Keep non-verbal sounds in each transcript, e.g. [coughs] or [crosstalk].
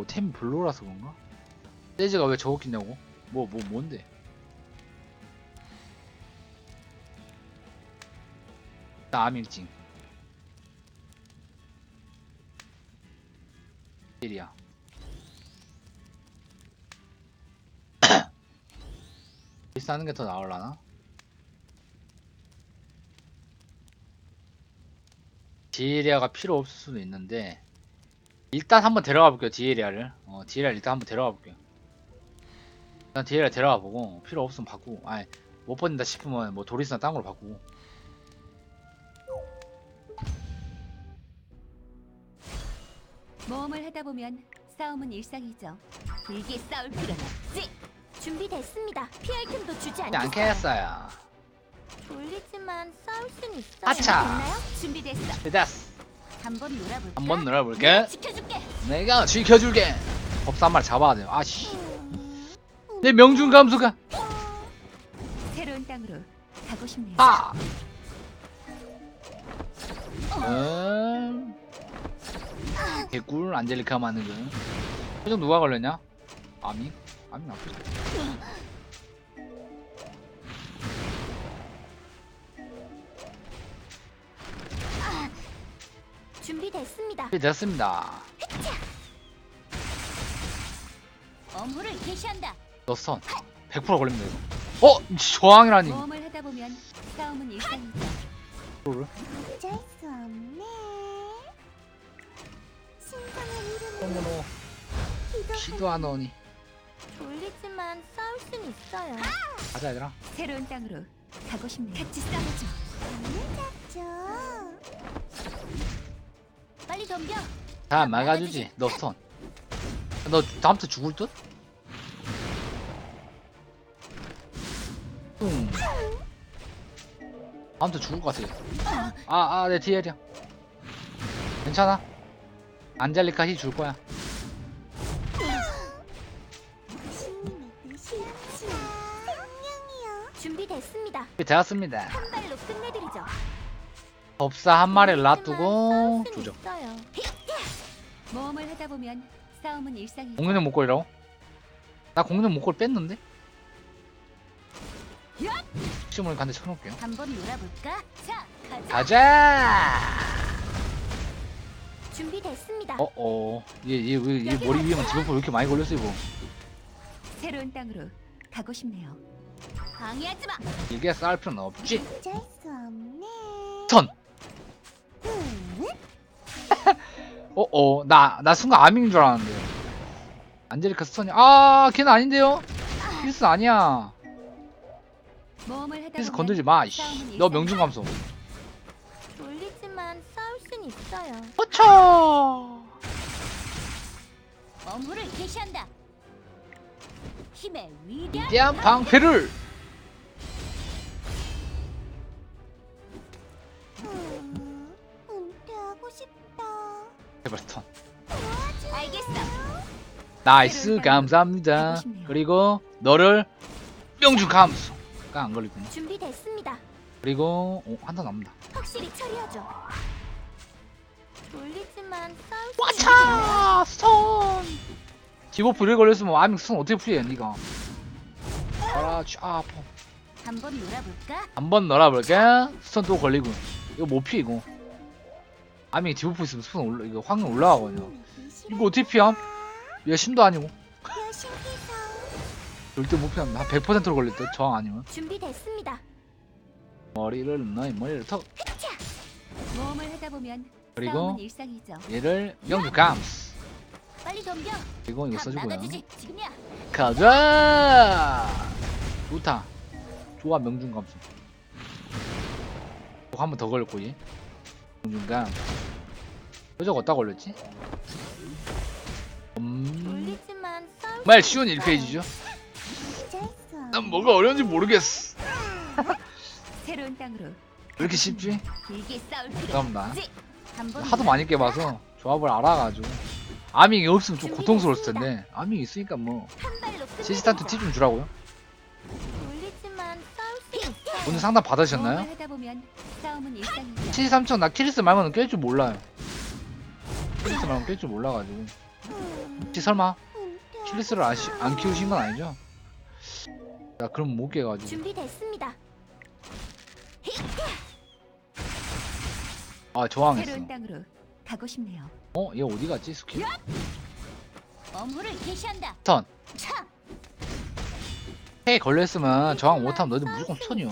뭐템 별로라서 그런가? 세즈가 왜 저거 끼냐고? 뭐 뭐 뭔데? 나 아밀징 일이야 비싸는 [coughs] 게 더 나올라나? 디에리아가 필요 없을 수도 있는데 일단 한번 데려가 볼게요 디에리아를 어 디에리아 일단 한번 데려가 볼게요 일단 디에리아 데려가 보고 필요 없으면 바꾸고 아니 못 버린다 싶으면 뭐 도리스나 딴 걸로 바꾸고 모험을 하다 보면 싸움은 일상이죠. 길게 싸울 필요는 없지. 준비됐습니다. 피할 틈도 주지 그냥 안 캐했어요 졸리지만 싸울 순 있어요. 아차. 됐나요? 준비됐어. 됐어 한번 놀아볼까? 한번 놀아볼게 지켜줄게. 내가 지켜줄게 법사 한 마리 잡아야 돼요 아씨 내 명중 감수가 새로운 땅으로 가고 싶네요. 아 음. 개꿀 안젤리카 만든 거 표정 누가 걸렸냐? 아미? 아미 나쁘지 준비됐습니다. 네, 됐습니다 업무를 개시한다. 너선 100% 걸립니다 이거 어? 저항이라니 모험을 하다 보면 싸움은. 이거를 어쩔 수 없네. 신성한 이름으로 어머너 기도 안 오니 졸리지만 싸울 순 있어요. 가자 얘들아 새로운 땅으로 가고 싶네요. 같이 싸우죠. 잡죠. 빨리 덤벼. 다 막아주지 너선 너 다음부터 죽을 듯? 다음부터 죽을 것 같아 아 아내 디엘이야 괜찮아 안젤리카 히줄 거야 준비됐습니다. 되었습니다 한 발로 끝내드리죠. 법사 한 마리를 놔두고 순 주죠 있어요. 모험을 하다 보면 싸움은 일상이죠. 공룡 목걸이라고? 나 공룡 목걸이 뺐는데? 시험을 간데 쳐놓을게요. 한번 놀아볼까? 자, 가자. 가자! 준비됐습니다. 어어. 얘 얘 왜 얘 머리 위에만 디버프 왜 이렇게 많이 걸렸어 이거. 새로운 땅으로 가고 싶네요. 방해하지 마. 길게 쌓을 필요는 없지. 어쩔 수 없네. 턴! 어어. [laughs] 나 나 순간 아밍인 줄 알았는데. 안젤리카 스턴이 아 걔는 아닌데요? 필스 아니야 보면 건들지 마 이씨 너. 명중 감소 졸리지만 싸울 순 있어요. 어차 업무를 개시한다. 힘의 위대한 위대한 방패를 음, 은퇴하고 싶다. 스턴 알겠어. 나이스 감사합니다 그리고 너를 명중 감소 가안 걸리구나 준비됐습니다. 그리고 어, 한턴 남는다. 확실히 처리하죠. 졸리지만 싸울 수 와차! 스턴! 디버프 이래 걸렸으면 아밍 스턴 어떻게 풀이해 니가. 알아 아 아파. 한번 놀아볼까? 한번 놀아볼게. 스턴 또 걸리고. 이거 못 피해 이거. 아밍 디버프 있으면 스턴 올라 이거 확률 올라가거든요. 이거 어떻게 피함? 얘 심도 아니고 절대 못 피합니다 한 100%로 걸릴 듯 저항 아니면 준비됐습니다. 머리를 너의 머리를 턱 모험을 하다 보면 그리고 싸움은 일상이죠. 얘를 명중 감스 빨리 덤벼. 그리고 이거 다 써주고요 막아주지. 지금이야. 가자 좋다 좋아 명중 감수 한번 더 걸릴 거지 명중감 여자가 어디다 걸렸지? 음... 졸리지만 싸울 정말 수 쉬운 있어요. 1페이지죠 어쩔 수 난. 뭐가 어려운지 모르겠어 새로운 땅으로 왜 이렇게 쉽지? 길게 싸울 필요 감사합니다 없지. 한번 하도 많이 깨봐서 조합을 알아가지고 아밍이 없으면 좀 고통스러웠을 텐데 아밍이 있으니까 뭐 한 발로 시스탄트 티좀 주라고요 싸울 수. 오늘 상담 받으셨나요? 하다 보면 싸움은 일상이죠. 73청 나 키리스 말고는 깰 줄 몰라요 키리스 말고는 깰 줄 몰라가지고 혹시 설마 킬리스를 안, 시- 안 키우신 건 아니죠? 야 그럼 못 깨가지고 준비됐습니다. 아 저항했어 새로운 땅으로 가고 싶네요. 어? 얘 어디 갔지 스킬? 엄호를 개시한다. 턴 차. 해에 걸려있으면 저항 못하면 너희들 무조건 턴이요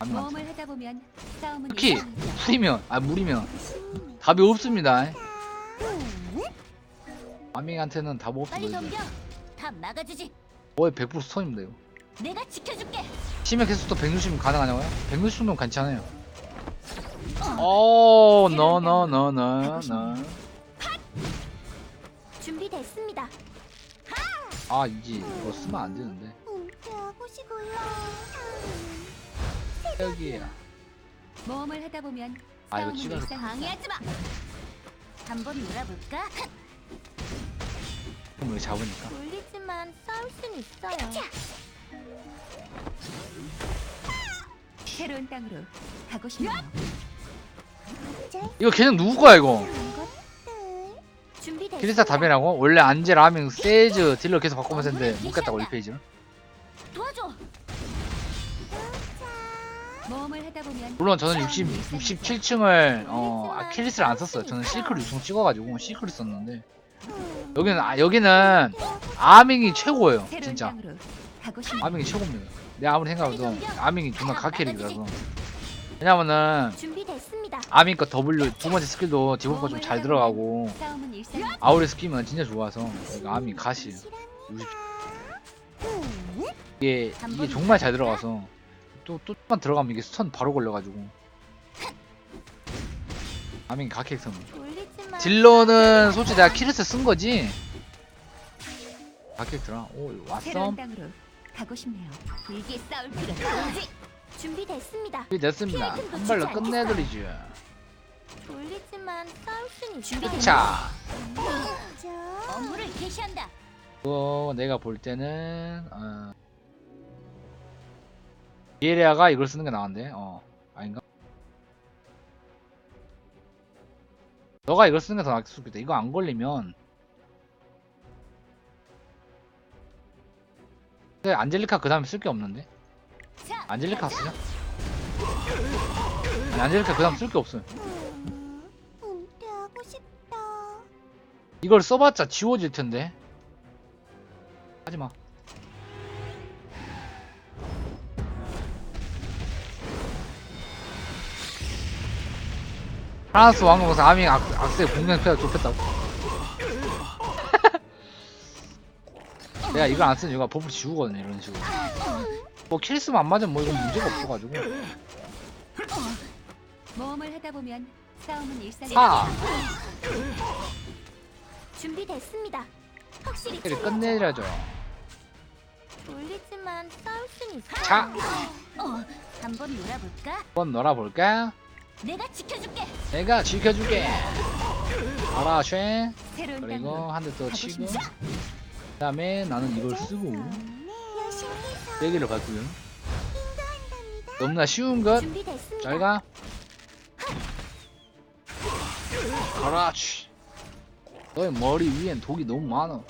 아니 모험을 하다 보면 싸움은 특히. 풀이면 아 물이면 답이 없습니다 아밍한테는 답 없어 빨리 너희들 덤벼. 다 막아주지. 거의 100% 스턴입니다 이거 내가 지켜줄게. 심해 캐스터 160은 가능하냐고요? 160 정도는 괜찮아요 오 노노노노노 준비됐습니다. 아 이제 이거 쓰면 안 되는데 은퇴하고 싶어요. 여기야 모험을 하다 보면 아, 이거 싸움은 찍어서- 일상이죠. 방해하지 마. 한번 놀아볼까? 그 럼왜 잡으니까 돌리지만 싸울 순 있어요. 새로운 땅으로 가고 싶네요. 이거 걔는 누구 거야 이거. 기리사 답이라고? 원래 안젤, 아밍, 세이즈, 딜러 계속 바꾸면서 했는데 못 갔다고 1페이지를 도와줘. 모험을 하다 보면 물론 저는 싸움은 60, 일상이죠. 67층을 어 아킬리스를 안 썼어요 저는 시크를 유충 찍어가지고 시크를 썼는데 여기는 아, 여기는 아밍이 최고예요 진짜. 아밍이 최고입니다. 내가 아무리 생각해도 아밍이 존나 각캐릭이라서. 왜냐면은 준비됐습니다. 아밍 거 W 두 번째 스킬도 디버프 거좀 잘 들어가고. 아우레 스키면 진짜 좋아서 아밍 가시 60 이게 이게 정말 잘 들어가서 또 또만 들어가면 이게 스턴 바로 걸려가지고. 아밍 돌리지만 딜러는 솔직히 내가 키르스 쓴 거지 각캐릭터라 오 왔어 새로운 땅으로 가고 싶네요. 길게 싸울 필요는 없지. 준비됐습니다. 준비 됐습니다 한 발로 끝내드리죠 돌리지만 싸울 순 있어. 자 업무를 개시한다. 이거 내가 볼 때는 어... 이에리아가 이걸 쓰는 게 나은데 어 아닌가? 너가 이걸 쓰는 게더 있겠다 이거 안 걸리면 근데 안젤리카 그 다음에 쓸 게 없는데 자, 안젤리카 쓰냐? 아니, 안젤리카 그 다음 쓸 게 없어요. 이걸 써봤자 지워질 텐데 하지마 프랑스 왕국에서 아밍 악, 악세 공격패가 좁혔다고 [laughs] 내가 이걸 안 쓰는 이유가 버프 지우거든요 이런 식으로 뭐 킬스만 안 맞으면 뭐 이건 문제가 없어가지고 모험을 하다 보면 싸움은 일상이 사 준비됐습니다. 확실히. 끝내려죠 돌리지만 싸울 순 있어. 자. 어, 한번 놀아볼까? 한번 놀아볼까? 내가 지켜줄게. 내가 지켜줄게. 알아쉐? 새로운 그리고 한 대 더 치고. 그 다음에 나는 이걸 쓰고. 세개를 받고요 너무나 쉬운 것. 잘가. 그렇지 너의 머리 위엔 독이 너무 많아.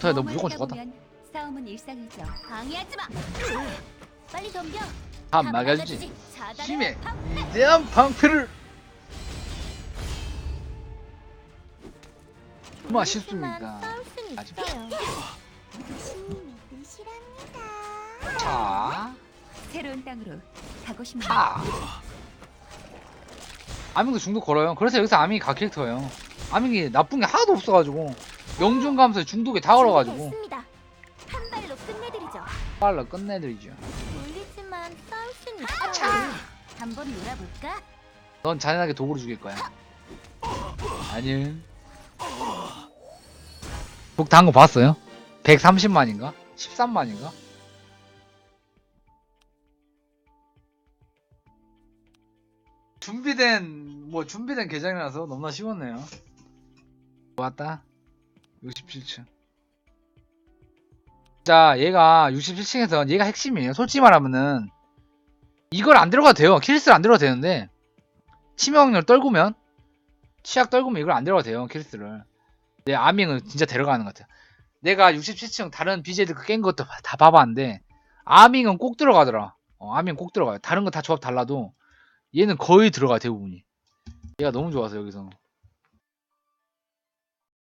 턴에 너 무조건 죽었다. 보면 싸움은 일상이죠. 방해하지 마. 빨리 덤벼. 다다 막아주지 팍. 위대한 방패를 순 아주 있어요. 자 새로운 땅으로 가고 싶네요. 아. 아밍도 중독 걸어요. 그래서 여기서 아밍이 각 캐릭터예요. 아밍이 나쁜 게 하나도 없어가지고 영중 감소에 중독이 다 걸어가지고 끝내드리죠. 빨라 끝내드리죠. 돌리지만 싸울 순 있어요. 한번 놀아볼까? 넌 잔인하게 도구를 죽일 거야. 아니. 독다한 거 봤어요? 130만인가? 13만인가? 준비된 뭐 준비된 계정이라서 너무나 쉬웠네요. 좋았다. 67층. 자, 얘가 67층에서 얘가 핵심이에요. 솔직히 말하면은 이걸 안 들어가도 돼요. 킬스를 안 들어가도 되는데 치명 확률 떨구면 치약 떨구면 이걸 안 들어가도 돼요. 킬스를. 내 아밍은 진짜 데려가는 것 같아요. 내가 67층 다른 BJ들 깬 것도 다 봐봤는데 아밍은 꼭 들어가더라. 어, 아밍 꼭 들어가요. 다른 거 다 조합 달라도 얘는 거의 들어가 대부분이. 얘가 너무 좋아서 여기서